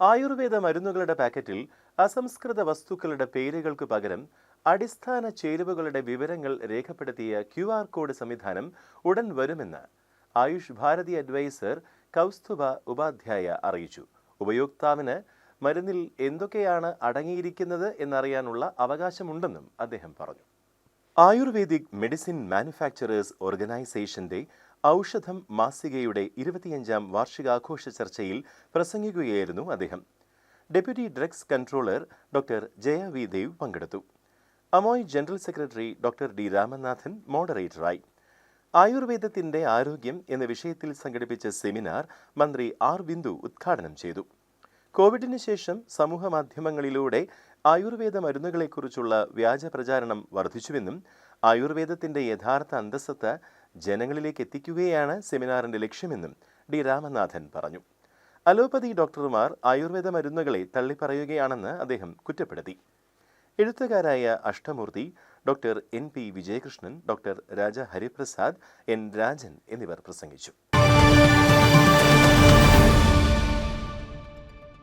ആയുർവേദ മരുന്നുകളുടെ പാക്കറ്റിൽ അസംസ്കൃത വസ്തുക്കളുടെ പേരുകൾക്ക് പകരം അടിസ്ഥാന ചേരുവകളുടെ വിവരങ്ങൾ രേഖപ്പെടുത്തിയ ക്യു ആർ കോഡ് സംവിധാനം ഉടൻ വരുമെന്ന് ആയുഷ് ഭാരതി അഡ്വൈസർ കൗസ്തുഭ ഉപാധ്യായ അറിയിച്ചു. ഉപയോക്താവിന് മരുന്നിൽ എന്തൊക്കെയാണ് അടങ്ങിയിരിക്കുന്നത് എന്നറിയാനുള്ള അവകാശമുണ്ടെന്നും അദ്ദേഹം പറഞ്ഞു. ആയുർവേദിക് മെഡിസിൻ മാനുഫാക്ചറേഴ്സ് ഓർഗനൈസേഷന്റെ ഔഷധം മാസികയുടെ ഇരുപത്തിയഞ്ചാം വാർഷികാഘോഷ ചർച്ചയിൽ പ്രസംഗിക്കുകയായിരുന്നു അദ്ദേഹം. Deputy drugs controller doctor Jaya V Dev പങ്കെടുത്തു. AMAI general secretary doctor D Ramanathan മോഡറേറ്ററായി. ആയുർവേദത്തിന്റെ ആരോഗ്യം എന്ന വിഷയത്തിൽ സംഘടിപ്പിച്ച സെമിനാർ മന്ത്രി ആർ ബിന്ദു ഉദ്ഘാടനം ചെയ്തു. കോവിഡിന് ശേഷം സമൂഹ മാധ്യമങ്ങളിലൂടെ ആയുർവേദ മരുന്നുകളെക്കുറിച്ചുള്ള വ്യാജ പ്രചാരണം വർദ്ധിച്ചുവെന്നും ആയുർവേദത്തിന്റെ യഥാർത്ഥ അന്തസ്സത്ത ജനങ്ങളിലേക്ക് എത്തിക്കുകയാണ് സെമിനാറിന്റെ ലക്ഷ്യമെന്നും ഡി രാമനാഥൻ പറഞ്ഞു. അലോപ്പതി ഡോക്ടർമാർ ആയുർവേദ മരുന്നുകളെ തള്ളിപ്പറയുകയാണെന്ന് അദ്ദേഹം കുറ്റപ്പെടുത്തി. എഴുത്തുകാരായ Ashtamoorthy doctor N. P. Vijayakrishnan doctor Raja Hariprasad N. Rajan എന്നിവർ പ്രസംഗിച്ചു.